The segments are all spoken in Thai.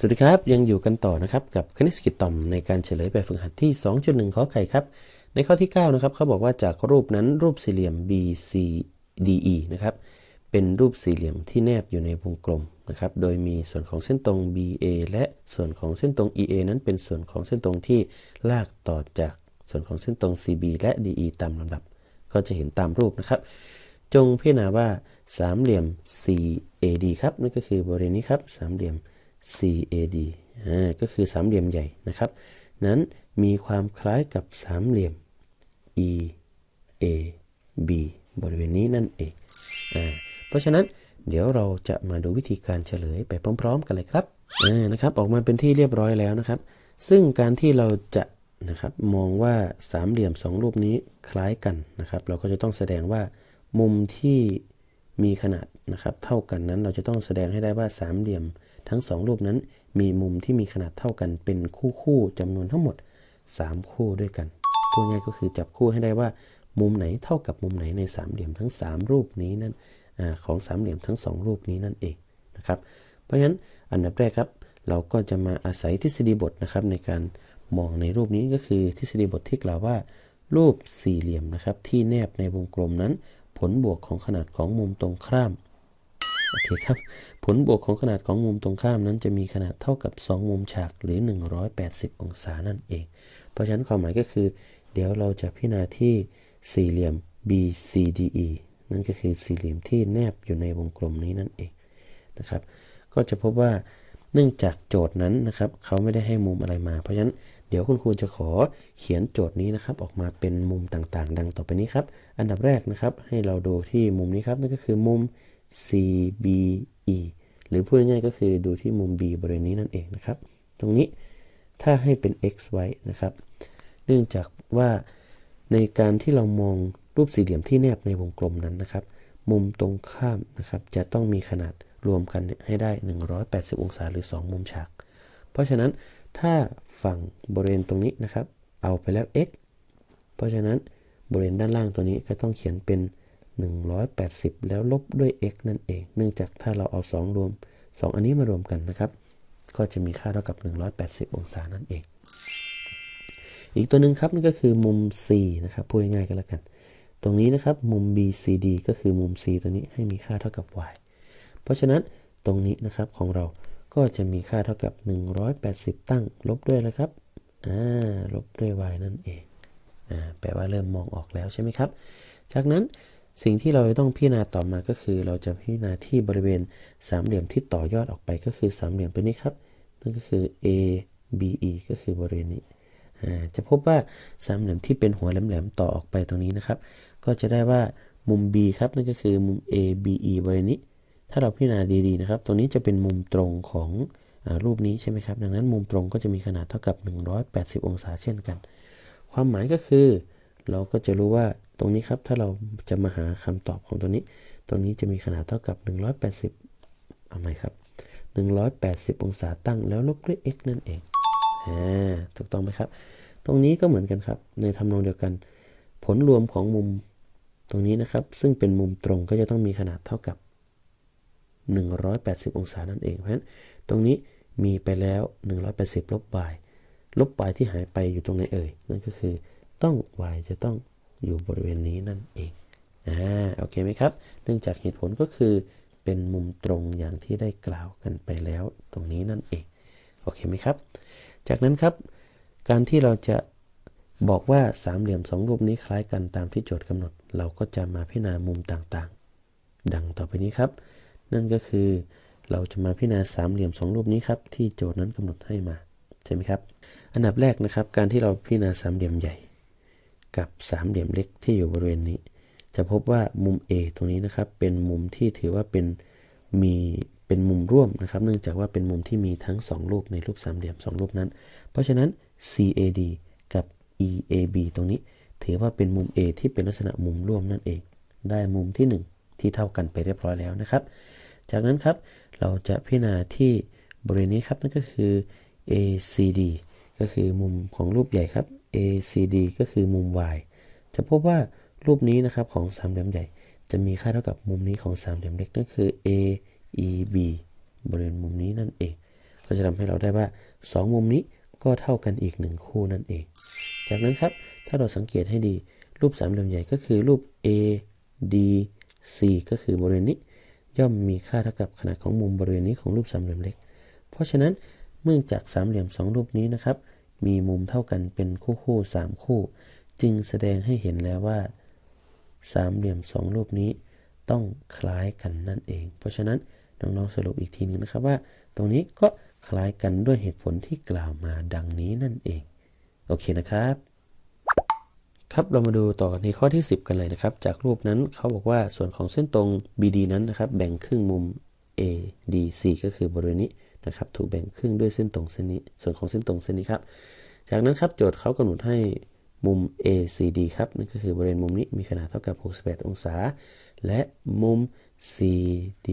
สวัสดีครับ ยังอยู่กันต่อนะครับกับคณิตศกิจต่อมในการเฉลยแบบฝึกหัดที่ 2.1ขอไข่ครับ ในข้อที่ 9 นะครับเขาบอกว่าจากรูปนั้นรูปสี่เหลี่ยม BCDE นะครับเป็นรูปสี่เหลี่ยมที่แนบอยู่ในวงกลมนะครับโดยมีส่วนของเส้นตรง BA และส่วนของเส้นตรง EA นั้นเป็นส่วนของเส้นตรงที่ลากต่อจากส่วนของเส้นตรง CB และ DE ตามลำดับ ก็จะเห็นตามรูปนะครับ จงพิจารณาว่าสามเหลี่ยม CAD ครับนั่นก็คือบริเวณนี้ครับสามเหลี่ยม CAD อ่าก็คือสามเหลี่ยมใหญ่นะครับ นั้นมีความคล้ายกับสามเหลี่ยม EAB บริเวณนี้นั่นเองอ่าเพราะฉะนั้นเดี๋ยวเราจะมาดูวิธีการเฉลยไปพร้อม ๆ กันเลยครับอ่านะครับ ออกมาเป็นที่เรียบร้อยแล้วนะครับ ซึ่งการที่เราจะนะครับมองว่าสามเหลี่ยมสองรูปนี้คล้ายกันนะครับ เราก็จะต้องแสดงว่ามุมที่มีขนาดนะครับ เท่ากันนั้นเราจะต้องแสดงให้ได้ว่าสามเหลี่ยม ทั้งสองรูปนั้นมีมุมที่มีขนาดเท่ากันเป็นคู่คู่จำนวนทั้งหมด 3 คู่ด้วยกันพูดง่ายก็คือจับคู่ให้ได้ว่า มุมไหนเท่ากับมุมไหนในสามเหลี่ยมทั้ง 3 รูปนี้นั่นอของสามเหลี่ยมทั้ง 2 รูปนี้นั่นเองนะครับเพราะฉะนั้นอันดับแรกครับ เราก็จะมาอาศัยทฤษฎีบทนะครับในการมองในรูปนี้ก็คือทฤษฎีบทที่กล่าวว่า รูปสี่เหลี่ยมนะครับที่แนบในวงกลมนั้น ผลบวกของขนาดของมุมตรงข้าม โอเคครับ ผลบวกของขนาดของมุมตรงข้ามนั้นจะมีขนาดเท่ากับ 2 มุมฉากหรือ 180 องศานั่นเอง เพราะฉะนั้นความหมายก็คือ เดี๋ยวเราจะพิจารณาที่สี่เหลี่ยม BCDE นั่นก็คือสี่เหลี่ยมที่แนบอยู่ในวงกลมนี้นั่นเองนะครับ ก็จะพบว่าเนื่องจากโจทย์นั้นนะครับเขาไม่ได้ให้มุมอะไรมา เพราะฉะนั้นเดี๋ยวคุณครูจะขอเขียนโจทย์นี้นะครับ ออกมาเป็นมุมต่างๆ ดังต่อไปนี้ครับ อันดับแรกนะครับ ให้เราดูที่มุมนี้ครับนั่นก็คือมุม CBE หรือพูดง่ายๆก็คือดูที่มุม B บริเวณนี้นั่นเองนะครับ ตรงนี้ถ้าให้เป็น x ไว้นะครับ เนื่องจากว่าในการที่เรามองรูปสี่เหลี่ยมที่แนบในวงกลมนั้นนะครับ มุมตรงข้ามนะครับ จะต้องมีขนาดรวมกันให้ได้ 180 องศาหรือ 2 มุมฉาก เพราะฉะนั้นถ้าฝั่งบริเวณตรงนี้นะครับ เอาไปแล้ว x เพราะฉะนั้นบริเวณด้านล่างตัวนี้ก็ต้องเขียนเป็น 180 แล้วลบด้วย x นั่นเอง เนื่องจากถ้าเราเอา 2 รวม 2 อันนี้มารวมกันนะครับ ก็จะมีค่าเท่ากับ 180 องศานั่นเอง อีกตัวหนึ่งครับนั่นก็คือมุม c นะครับ พูดง่ายๆกันแล้วกัน ตรงนี้นะครับมุม BCD ก็คือมุม c ตัวนี้ให้มีค่าเท่ากับ y เพราะฉะนั้นตรงนี้นะครับของเราก็จะมีค่าเท่ากับ 180 ตั้ง ลบด้วยนะครับ อ่า ลบด้วย y นั่นเอง อ่า แปลว่าเริ่มมองออกแล้วใช่ไหมครับ จากนั้น สิ่งที่เราต้องพิจารณาต่อมาก็คือ เราจะพิจารณาที่บริเวณสามเหลี่ยมที่ต่อยอดออกไปก็คือสามเหลี่ยมตัวนี้ครับนั่นก็คือ A B E ก็คือบริเวณนี้จะพบว่าสามเหลี่ยมที่เป็นหัวแหลมๆต่อออกไปตรงนี้นะครับ ก็จะได้ว่ามุม B ครับนั่นก็คือมุม A B E บริเวณนี้ ถ้าเราพิจารณาดีๆนะครับตรงนี้จะเป็นมุมตรงของอรูปนี้ใช่ไหมครับ ดังนั้นมุมตรงก็จะมีขนาดเท่ากับ 180 องศาเช่นกัน ความหมายก็คือ เราก็จะรู้ว่าตรงนี้ครับ ถ้าเราจะมาหาคำตอบของตัวนี้ตรงนี้จะมีขนาดเท่ากับ 180 เอาไหมครับ 180 องศาตั้งแล้วลบด้วย x นั่นเองอ่าถูกต้องไหมครับ ตรงนี้ก็เหมือนกันครับ ในทำนองเดียวกัน ผลรวมของมุมตรงนี้นะครับ ซึ่งเป็นมุมตรงก็จะต้องมีขนาดเท่ากับ 180 องศานั่นเอง เพราะฉะนั้นตรงนี้มีไปแล้ว 180 ลบ y ลบ y ที่หายไปอยู่ตรงไหนเอ่ย นั่นก็คือ ต้อง y จะต้องอยู่บริเวณนี้นั่นเอง อ่า โอเคไหมครับ เนื่องจากเหตุผลก็คือเป็นมุมตรงอย่างที่ได้กล่าวกันไปแล้วตรงนี้นั่นเอง โอเคไหมครับ จากนั้นครับ การที่เราจะบอกว่าสามเหลี่ยมสองรูปนี้คล้ายกันตามที่โจทย์กำหนด เราก็จะมาพิจารณามุมต่างๆ ดังต่อไปนี้ครับ นั่นก็คือเราจะมาพิจารณาสามเหลี่ยมสองรูปนี้ครับที่โจทย์นั้นกำหนดให้มาใช่ไหมครับ อันดับแรกนะครับ การที่เราพิจารณาสามเหลี่ยมใหญ่ กับสามเหลี่ยมเล็กที่อยู่บริเวณนี้ จะพบว่ามุม A ตรงนี้นะครับ เป็นมุมที่ถือว่าเป็นมีเป็นมุมร่วมนะครับ เนื่องจากว่าเป็นมุมที่มีทั้ง 2 รูปในรูปสามเหลี่ยม 2 รูปนั้น เพราะฉะนั้น CAD กับ EAB ตรงนี้ ถือว่าเป็นมุม A ที่เป็นลักษณะมุมร่วมนั่นเอง ได้มุมที่ 1 ที่เท่ากันไปเรียบร้อยแล้วนะครับ จากนั้นครับเราจะพิจารณาที่บริเวณนี้ครับนั่นก็คือ ACD ก็คือมุมของรูปใหญ่ครับ ACD ก็คือมุม y จะพบว่ารูปนี้นะครับของสามเหลี่ยมใหญ่ จะมีค่าเท่ากับมุมนี้ของสามเหลี่ยมเล็กนั่นคือ AEB บริเวณมุมนี้นั่นเอง ก็จะทำให้เราได้ว่า 2 มุมนี้ก็เท่ากันอีก 1 คู่นั่นเอง จากนั้นครับถ้าเราสังเกตให้ดีรูปสามเหลี่ยมใหญ่ก็คือรูป A D C ก็คือบริเวณนี้ ย่อมมีค่าเท่ากับขนาดของมุมบริเวณนี้ของรูปสามเหลี่ยมเล็ก เพราะฉะนั้นเมื่อจากสามเหลี่ยมสองรูปนี้นะครับ มีมุมเท่ากันเป็นคู่คู่สามคู่ จึงแสดงให้เห็นแล้วว่า สามเหลี่ยมสองรูปนี้ต้องคล้ายกันนั่นเอง เพราะฉะนั้นน้องๆสรุปอีกทีนึงนะครับว่า ตรงนี้ก็คล้ายกันด้วยเหตุผลที่กล่าวมาดังนี้นั่นเอง โอเคนะครับ ครับเรามาดูต่อในข้อที่ 10 กันเลยนะครับ จากรูปนั้นเขาบอกว่าส่วนของเส้นตรง BD นั้นนะครับ แบ่งครึ่งมุม ADC ก็คือบริเวณนี้ นะครับถูกแบ่งครึ่งด้วยเส้นตรงเส้นนี้ ส่วนของเส้นตรงเส้นนี้ครับ จากนั้นครับโจทย์เขากำหนดให้มุม ACD ครับนั่นก็คือบริเวณมุมนี้มีขนาดเท่ากับ 68 องศา และมุม CD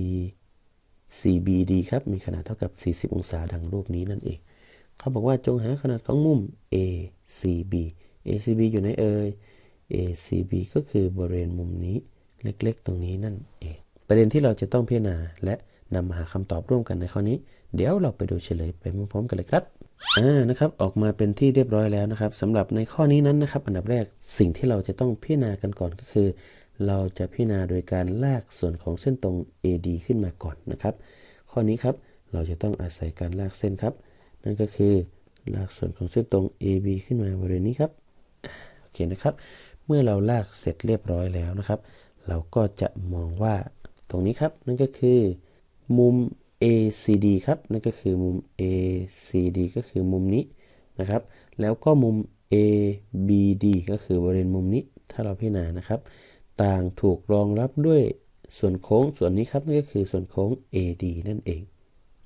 CBD ครับมีขนาดเท่ากับ 40 องศาดังรูปนี้นั่นเอง เขาบอกว่าจงหาขนาดของมุม ACB ACB อยู่ในเอ่ย ACB ก็คือบริเวณมุมนี้เล็กๆ ตรงนี้นั่นเอง ประเด็นที่เราจะต้องพิจารณาและ นำมาหาคำตอบร่วมกันในข้อนี้ เดี๋ยวเราไปดูเฉลยไปพร้อมๆกันเลยครับอ่านะครับออกมาเป็นที่เรียบร้อยแล้วนะครับสำหรับในข้อนี้นั้นนะครับ อันดับแรกสิ่งที่เราจะต้องพิจารณากันก่อนก็คือ เราจะพิจารณาโดยการลากส่วนของเส้นตรง AD ขึ้นมาก่อนนะครับ ข้อนี้ครับเราจะต้องอาศัยการลากเส้นครับ นั่นก็คือลากส่วนของเส้นตรง AB ขึ้นมาบริเวณนี้ครับโอเคนะครับ เมื่อเราลากเสร็จเรียบร้อยแล้วนะครับ เราก็จะมองว่าตรงนี้ครับนั่นก็คือ มุม ACD ครับนั่นก็คือมุม ACD ก็คือมุมนี้นะครับ แล้วก็มุม ABD ก็คือบริเวณมุมนี้ ถ้าเราพิจารณานะครับ ต่างถูกรองรับด้วยส่วนโค้งส่วนนี้ครับนั่นก็คือส่วนโค้ง AD นั่นเอง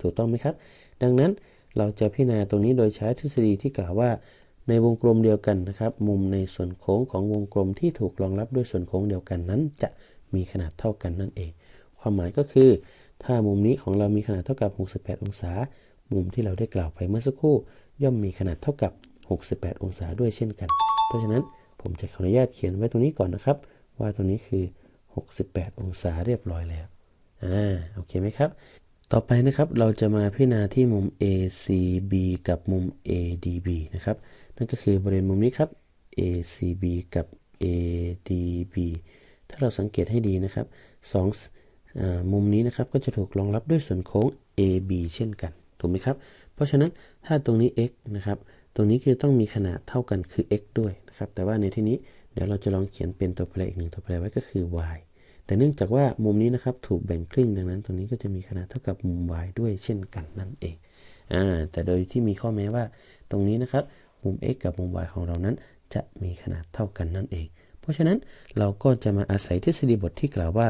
ถูกต้องไหมครับ ดังนั้นเราจะพิจารณาตรงนี้โดยใช้ทฤษฎีที่กล่าวว่าในวงกลมเดียวกันนะครับ มุมในส่วนโค้งของวงกลมที่ถูกรองรับด้วยส่วนโค้งเดียวกันนั้น จะมีขนาดเท่ากันนั่นเอง ความหมายก็คือ ถ้ามุมนี้ของเรามีขนาดเท่ากับ 68 องศา มุมที่เราได้กล่าวไปเมื่อสักครู่ ย่อมมีขนาดเท่ากับ 68 องศาด้วยเช่นกัน เพราะฉะนั้นผมจะขออนุญาตเขียนไว้ตรงนี้ก่อนนะครับ ว่าตรงนี้คือ 68 องศาเรียบร้อยแล้ว อ่า โอเคไหมครับ ต่อไปนะครับ เราจะมาพิจารณาที่มุม ACB กับมุม ADB นะครับ นั่นก็คือบริเวณมุมนี้ครับ ACB กับ ADB ถ้าเราสังเกตให้ดีนะครับสอง มุมนี้นะครับก็จะถูกรองรับด้วยส่วนโค้ง AB เช่นกัน ถูกไหมครับ เพราะฉะนั้นถ้าตรงนี้ x นะครับ ตรงนี้คือต้องมีขนาดเท่ากันคือ x ด้วยนะครับ แต่ว่าในที่นี้เดี๋ยวเราจะลองเขียนเป็นตัวแปรอีกหนึ่งตัวแปรไว้ก็คือ y แต่เนื่องจากว่ามุมนี้นะครับถูกแบ่งครึ่งดังนั้น ตรงนี้ก็จะมีขนาดเท่ากับมุม y ด้วยเช่นกันนั่นเองอ่าแต่โดยที่มีข้อแม้ว่า ตรงนี้นะครับมุม x กับมุม y ของเรานั้น จะมีขนาดเท่ากันนั่นเอง เพราะฉะนั้นเราก็จะมาอาศัยทฤษฎีบทที่กล่าวว่า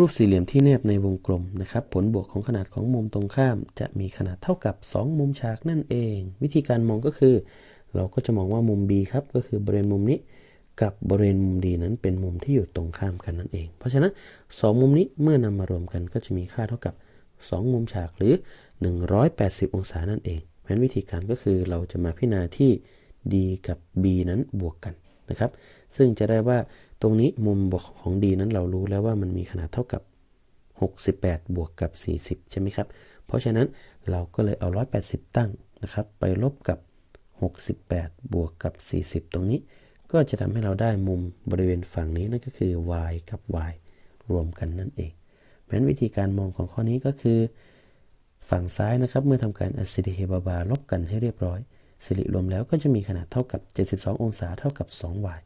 รูปสี่เหลี่ยมที่แนบในวงกลมนะครับ ผลบวกของขนาดของมุมตรงข้าม จะมีขนาดเท่ากับ 2 มุมฉากนั่นเอง วิธีการมองก็คือ เราก็จะมองว่ามุม B ครับ ก็คือบริเวณมุมนี้ กับบริเวณมุม D นั้นเป็นมุมที่อยู่ตรงข้ามกันนั่นเอง เพราะฉะนั้น 2 มุมนี้เมื่อนำมารวมกันก็จะมีค่าเท่ากับ 2 มุมฉากหรือ 180 องศานั่นเองเพราะฉะนั้นวิธีการก็คือเราจะมาพิจารณาที่ D กับ B นั้นบวกกันนะครับ ซึ่งจะได้ว่า ตรงนี้มุมบวกของ D นั้นเรารู้แล้วว่ามันมีขนาดเท่ากับ 68 บวกกับ 40 ใช่ไหมครับ เพราะฉะนั้นเราก็เลยเอา 180 ตั้งนะครับ ไปลบกับ 68 บวกกับ 40 ตรงนี้ ก็จะทำให้เราได้มุมบริเวณฝั่งนี้นั่นก็คือ y กับ y รวมกันนั่นเองเพราะฉะนั้นวิธีการมองของข้อนี้ก็คือ ฝั่งซ้ายนะครับ เมื่อทำการอสิริเฮบาบาลบกันให้เรียบร้อยสิริรวมแล้วก็จะมีขนาดเท่ากับ 72 องศาเท่ากับ 2y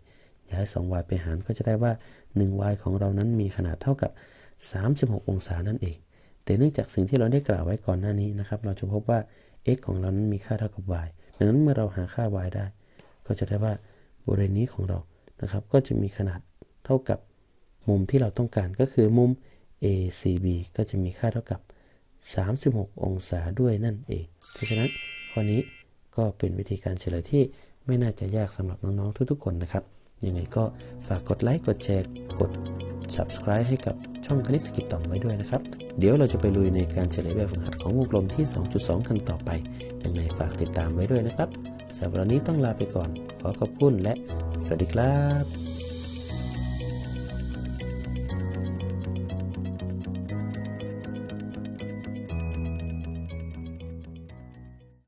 ย้าย 2y ไปหารก็จะได้ว่า 1y ของเรานั้นมีขนาดเท่ากับ 36 องศานั่นเอง แต่เนื่องจากสิ่งที่เราได้กล่าวไว้ก่อนหน้านี้นะครับ เราจะพบว่า x ของเรานั้นมีค่าเท่ากับ y ดังนั้นเมื่อเราหาค่า y ได้ ก็จะได้ว่าบริเวณนี้ของเรานะครับ ก็จะมีขนาดเท่ากับมุมที่เราต้องการก็คือมุม ACB ก็จะมีค่าเท่ากับ 36 องศาด้วยนั่นเอง เพราะฉะนั้นข้อนี้ก็เป็นวิธีการเฉลยที่ไม่น่าจะยากสำหรับน้อง ๆ ทุก ๆ คนนะครับ ยังไงก็ฝากกดไลค์ กดแชร์ กด subscribe ให้กับช่องคณิตสกิจต่อมไว้ด้วยนะครับ เดี๋ยวเราจะไปลุยในการเฉลยแบบฝึกหัดของวงกลมที่ 2.2 กันต่อไป ยังไงฝากติดตามไว้ด้วยนะครับสำหรับวันนี้ต้องลาไปก่อน ขอขอบคุณและ สวัสดีครับ